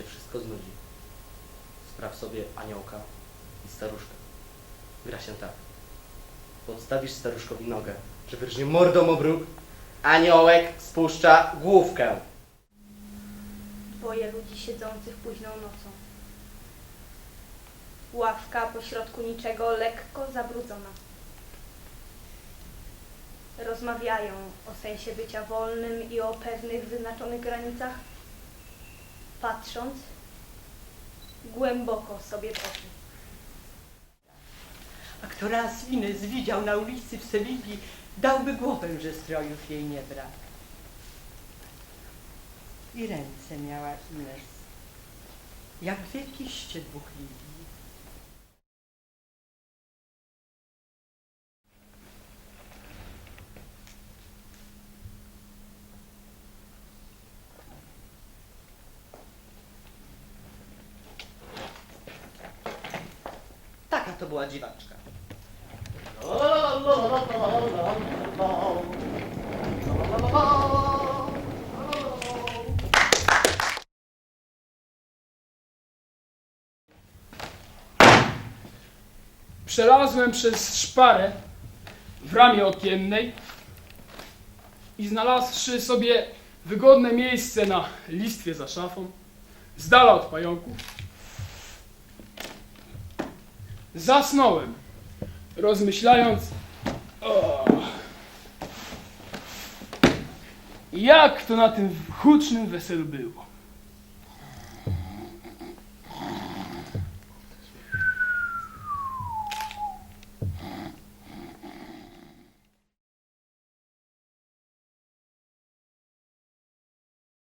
się wszystko znudzi. Spraw sobie aniołka i staruszka. Gra się tak. Podstawisz staruszkowi nogę, że wyrżnie mordą obróg, aniołek spuszcza główkę. Dwoje ludzi siedzących późną nocą. Ławka pośrodku niczego lekko zabrudzona. Rozmawiają o sensie bycia wolnym i o pewnych wyznaczonych granicach, patrząc głęboko sobie w oczy. A kto raz Ines widział na ulicy w Sewilli, dałby głowę, że strojów jej nie brak. I ręce miała Ines, jak dwie kiście dwóch lilii. Taka to była dziwaczka. Przelazłem przez szparę w ramie okiennej i znalazłszy sobie wygodne miejsce na listwie za szafą, z dala od pająków, zasnąłem, rozmyślając, o, jak to na tym hucznym weselu było.